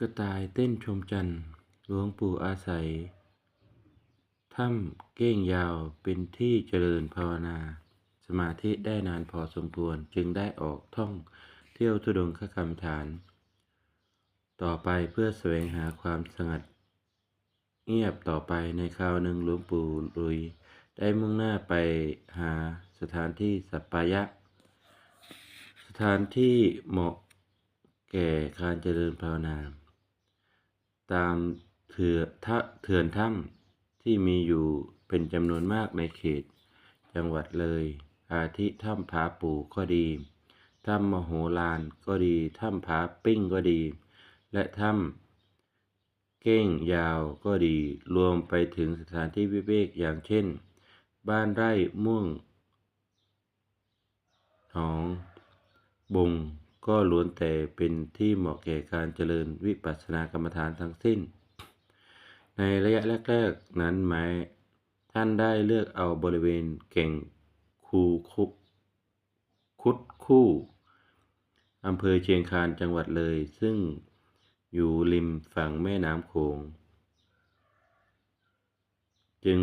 กระต่ายเต้นชมจันทร์หลวงปู่อาศัย ถ้ำเก้งยาวเป็นที่เจริญภาวนา สมาธิได้นานพอสมควรจึงได้ออกท่องเที่ยวทุดงคกรรมฐาน ต่อไปเพื่อแสวงหาความสงัด เงียบต่อไปในคราวหนึ่งหลวงปู่ลุย ได้มุ่งหน้าไปหาสถานที่สัปปายะ สถานที่เหมาะแก่การเจริญภาวนา ตามเถื่อทะเถื่อนถ้ำที่มีอยู่เป็นจำนวนมากในเขต จังหวัดเลย อาทิถ้ำผาปูก็ดี ถ้ำมโหฬารก็ดี ถ้ำผาปิ้งก็ดี และถ้ำเก้งยาวก็ดี รวมไปถึงสถานที่วิเวกอย่างเช่น บ้านไร่ม่วงหนองบง ก็ล้วนแต่เป็นที่เหมาะแก่การเจริญวิปัสสนากรรมฐานทั้งสิ้น ในระยะแรกๆนั้นแม้ท่านได้เลือกเอาบริเวณเก่งคูคุคุดคู่อำเภอเชียงคานจังหวัดเลย ซึ่งอยู่ริมฝั่งแม่น้ำโขง จึง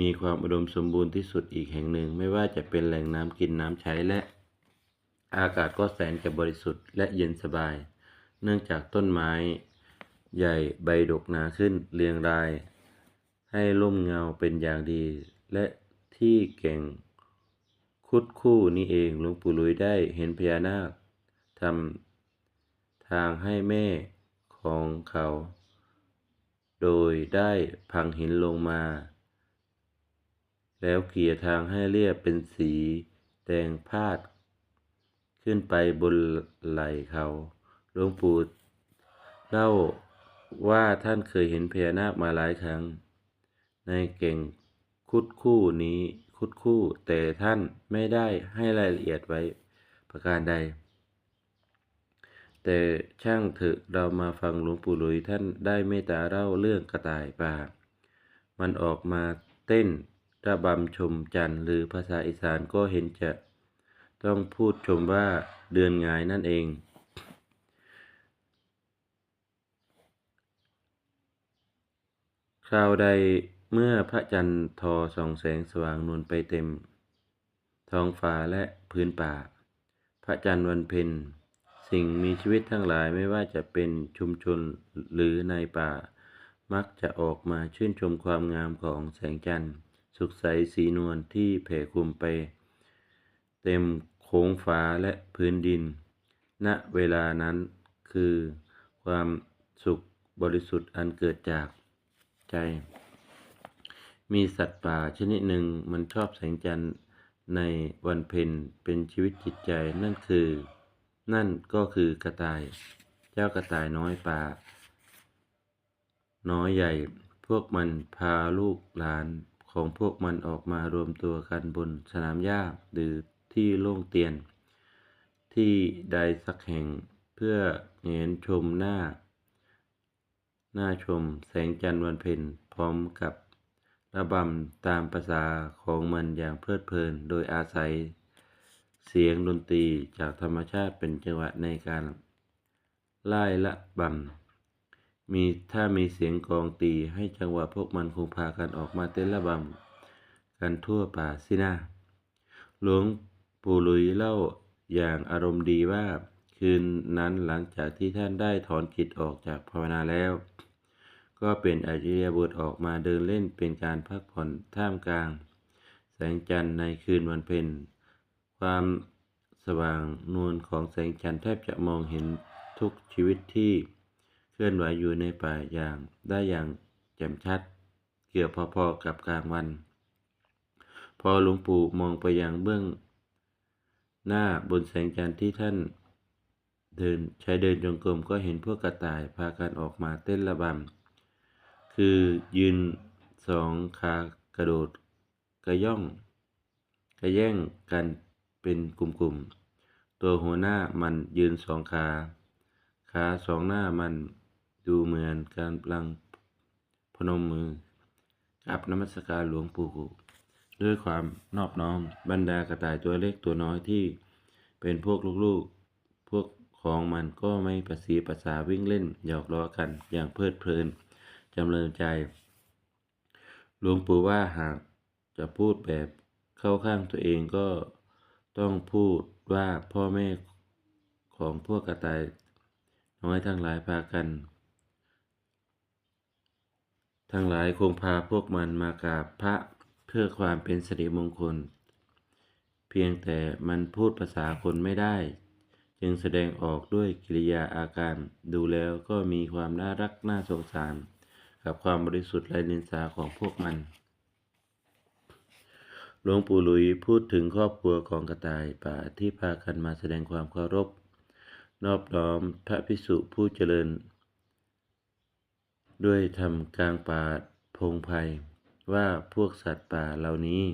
มีความอุดมสมบูรณ์ที่สุดอีกแห่งหนึ่งไม่ว่าจะเป็นแหล่งน้ำกินน้ำใช้และ อากาศก็แสนจะบริสุทธิ์และเย็นสบาย เนื่องจากต้นไม้ ใหญ่ใบดกหนาขึ้นเรียงราย ให้ร่มเงาเป็นอย่างดี และที่เก่ง คุดคู่นี้เองหลวงปู่ลุยได้เห็นพญานาคทำทางให้แม่ของเขา โดยได้พังหินลงมา แล้วเกลี่ยทางให้เรียบเป็นสีแดงพาด ขึ้นไปบนไหล่เขาหลวงปู่เล่าว่าท่านเคยเห็นพญานาคมาหลายครั้ง ในเก่งคุดคู่นี้คุดคู่แต่ท่านไม่ได้ให้รายละเอียดไว้ประการใด แต่ช่างเถอะเรามาฟังหลวงปู่หลุยท่านได้เมตตาเล่าเรื่องกระต่ายป่า มันออกมาเต้นระบำชมจันทร์หรือภาษาอีสานก็เห็นจะ ต้องพูดชมว่าเดือนงายนั่นเอง คราวใดเมื่อพระจันทร์ทอส่องแสงสว่างนวลไปเต็ม ท้องฟ้าและพื้นป่า พระจันทร์วันเพ็ญสิ่งมีชีวิตทั้งหลายไม่ว่าจะเป็นชุมชนหรือในป่า มักจะออกมาชื่นชมความงามของแสงจันทร์ สุขใสสีนวลที่แผ่คลุมไป เต็ม ค้งฟ้าและพื้นดิน ณ เวลานั้นคือความสุขบริสุทธิ์อันเกิดจากใจ มีสัตว์ป่าชนิดหนึ่งมันชอบแสงจันทร์ในวันเพ็ญเป็นชีวิตจิตใจนั่นคือ นั่นก็คือกระต่าย เจ้ากระต่ายน้อยป่า น้อยใหญ่พวกมันพาลูกหลานของพวกมันออกมารวมตัวกันบนสนามหญ้าหรือ ที่โล่งเตียน ที่ใดสักแห่งเพื่อเห็นชมหน้า หน้าชมแสงจันทร์วันเพ็ญพร้อมกับระบำตามภาษาของมันอย่างเพลิดเพลิน โดยอาศัยเสียงดนตรีจากธรรมชาติเป็นจังหวะในการไล่ละบำมีถ้ามีเสียงกองตีให้จังหวะพวกมันคงพากันออกมาเต้นระบำกันทั่วป่าสินะหลวง ปู่ลุยเล่าอย่างอารมณ์ดีว่า คืนนั้นหลังจากที่ท่านได้ถอนจิตออกจากภาวนาแล้ว ก็เป็นอาจิยบุตรออกมาเดินเล่นเป็นการพักผ่อนท่ามกลาง แสงจันทร์ในคืนวันเพ็ญความสว่างนวลของแสงจันทร์แทบจะมองเห็นทุกชีวิตที่เคลื่อนไหวอยู่ในป่าอย่างได้อย่างแจ่มชัด เกือบพอๆกับกลางวัน พอหลวงปู่มองไปยังเบื้อง หน้าบนแสงจันทร์ที่ท่านเดินใช้เดินจงกรมก็เห็นพวกกระต่ายพากันออกมาเต้นระบำ คือยืนสองขากระโดดกระย่อง กระแย่งกันเป็นกลุ่มๆ ตัวหัวหน้ามันยืนสองขา ขาสองหน้ามันดูเหมือนการกำลังพนมมือกับนมัสการหลวงปู่ ด้วยความนอบน้อมบรรดากระต่ายตัวเล็กตัวน้อยที่ เป็นพวกลูกๆ พวกของมันก็ไม่ประสีประสาวิ่งเล่นหยอกล้อกันอย่างเพลิดเพลินจำเริญใจหลวงปู่ว่าหากจะพูดแบบเข้าข้างตัวเองก็ต้องพูดว่าพ่อแม่ของพวกกระต่ายน้อยทั้งหลายพากัน ทั้งหลายคงพาพวกมันมากราบพระ พื่อความเป็นสิริมงคล เพียงแต่มันพูดภาษาคนไม่ได้ จึงแสดงออกด้วยกิริยาอาการดูแล้วก็มีความน่ารักน่าสงสาร กับความบริสุทธิ์ไร้เนินสาของพวกมันหลวงปู่หลุยพูดถึงครอบครัวของกระต่ายป่าที่พากันมาแสดงความเคารพ นอบน้อมพระพิสุผู้เจริญ ด้วยทำกลางป่าพงไพร ว่าพวกสัตว์ป่าเหล่านี้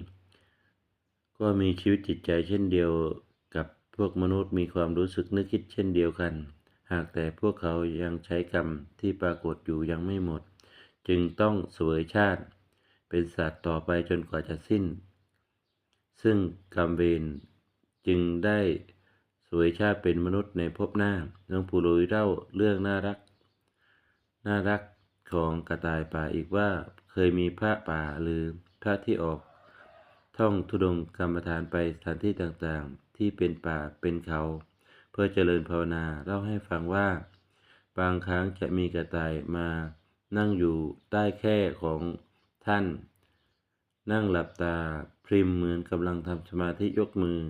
ก็มีชีวิตจิตใจเช่นเดียวกับพวกมนุษย์มีความรู้สึกนึกคิดเช่นเดียวกัน หากแต่พวกเขายังใช้กรรมที่ปรากฏอยู่ยังไม่หมด จึงต้องเสวยชาติ เป็นสัตว์ต่อไปจนกว่าจะสิ้น ซึ่งกรรมเวรจึงได้เสวยชาติเป็นมนุษย์ในภพหน้าหลวงปู่ลุยเล่าเรื่องน่ารัก น่ารักของกระต่ายป่าอีกว่า เคยมีพระป่าหรือพระที่ออก ท่องทุดงกรรมฐานไปสถานที่ต่างๆ ที่เป็นป่าเป็นเขา เพื่อเจริญภาวนาเล่าให้ฟังว่า บางครั้งจะมีกระต่ายมานั่งอยู่ใต้แค่ของท่าน นั่งหลับตาพริมเหมือนกำลังทำสมาธิยกมือ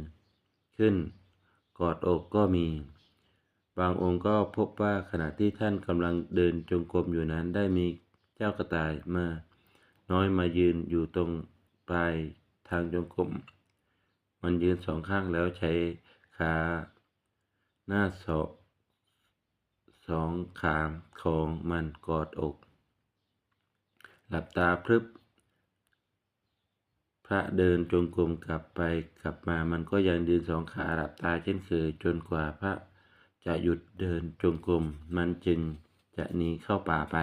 ขึ้น กอดอกก็มี บางองค์ก็พบว่าขณะที่ท่านกำลังเดินจงกรมอยู่นั้นได้มีเจ้ากระต่ายมา น้อยมายืนอยู่ตรงปลายทางจงกรมมันยืนสองข้างแล้วใช้ขาหน้าศอกสองขาของมันกอดอก หลับตาพรึบ พระเดินจงกรมกลับไปกลับมามันก็ยังยืนสองขาหลับตาเช่นเคยจนกว่าพระจะหยุดเดินจงกรมมันจึงจะหนีเข้าป่าไป